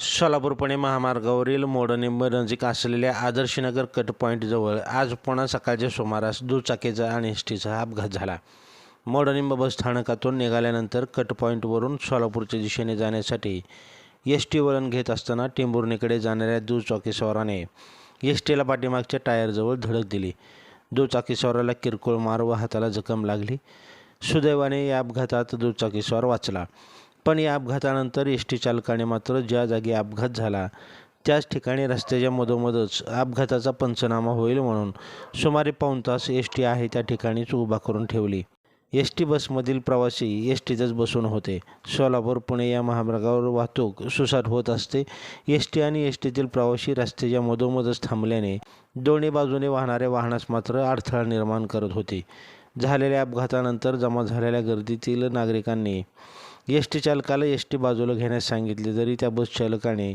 सोलापूर पुणे महामार्गावरील मोडनिंब नजीक असलेल्या आदर्शनगर कट पॉईंटजवळ आज पुन्हा सकाळच्या सुमारास दुचाकीचा आणि एस टीचा अपघात झाला. मोडनिंब बस स्थानकातून निघाल्यानंतर कट पॉईंटवरून सोलापूरच्या दिशेने जाण्यासाठी एस टी वळण घेत असताना टेंभुर्णीकडे जाणाऱ्या दुचाकीस्वाराने एस टीला पाठीमागच्या टायरजवळ धडक दिली. दुचाकीस्वाराला किरकोळ मार व हाताला जखम लागली. सुदैवाने या अपघातात दुचाकीस्वार वाचला. पण या अपघातानंतर एस टी चालकाने मात्र ज्या जागी अपघात झाला त्याच ठिकाणी रस्त्याच्या मधोमधच अपघाताचा पंचनामा होईल म्हणून सुमारे पाऊण तास एस टी आहे त्या ठिकाणीच उभा करून ठेवली. एस टी बसमधील प्रवासी एस टीतच बसून होते. सोलापूर पुणे या महामार्गावर वाहतूक सुसाट होत असते. एस टी आणि एस टीतील प्रवासी रस्त्याच्या मधोमधच थांबल्याने दोन्ही बाजूने वाहणाऱ्या वाहनास मात्र अडथळा निर्माण करत होते. झालेल्या अपघातानंतर जमा झालेल्या गर्दीतील नागरिकांनी एस टी चालकाला एस टी बाजूला घेण्यास सांगितले जरी त्या बस चालकाने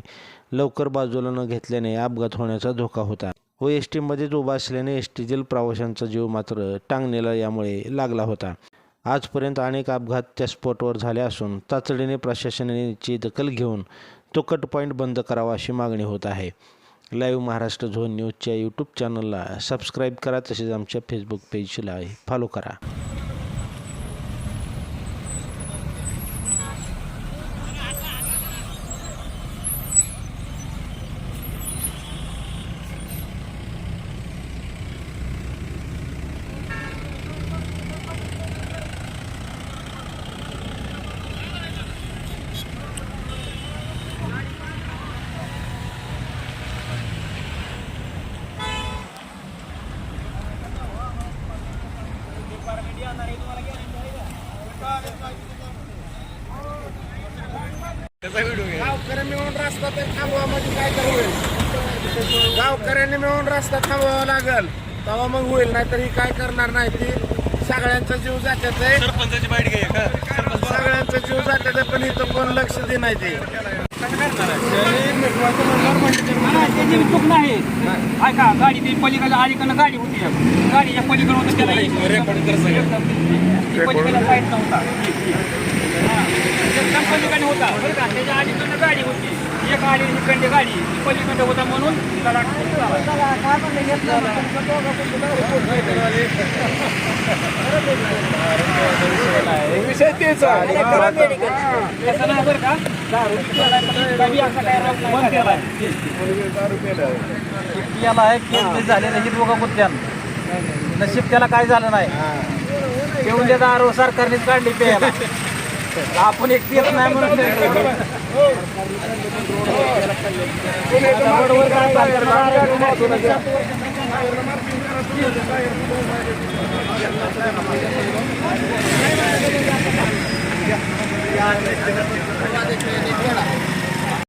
लवकर बाजूला न घेतल्याने अपघात होण्याचा धोका होता. व एस टीमध्येच उभा असल्याने एस टीतील प्रवाशांचा जीव मात्र टांगणीला यामुळे लागला होता. आजपर्यंत अनेक अपघात त्या स्पॉटवर झाले असून तातडीने प्रशासनाची दखल घेऊन तो कट पॉईंट बंद करावा अशी मागणी होत आहे. लाईव्ह महाराष्ट्र झोन न्यूजच्या यूट्यूब चॅनलला सबस्क्राईब करा तसेच आमच्या फेसबुक पेजला फॉलो करा. गावकऱ्यांनी मिळून रस्ता तर थांबवा म्हणजे काय तर होईल. गावकऱ्यांनी मिळून रस्ता थांबवावा लागल. तेव्हा मग होईल नाहीतर ही काय करणार नाही ती. सगळ्यांचा जीव जात्यात आहे सरपंचाची बाईट घे सगळ्यांचा जीव जात्यात आहे पण इथं कोण लक्ष दे नाही ते. त्याची चूक नाही ऐका गाडी ती पलीकडे अलीकडनं गाडी होती. गाडीच्या पलीकडे होतं त्याला रेकॉर्डिंग कर सगळं ती पलीकडे साईड नव्हता पलीकडे होता बरं का त्याच्या अलीकडनं गाडी होती एक गाडी इकडे गाडी ती पलीकडे होता म्हणून त्याला विषय तेच आहे. दारू याला आहे केस झाले नाही दोघं मुद्द्यान नशीब त्याला काय झालं नाही. ठेवून देता आरो सरकारनेच काढली प्यायला आपण एक पियत नाही म्हणून Thank you.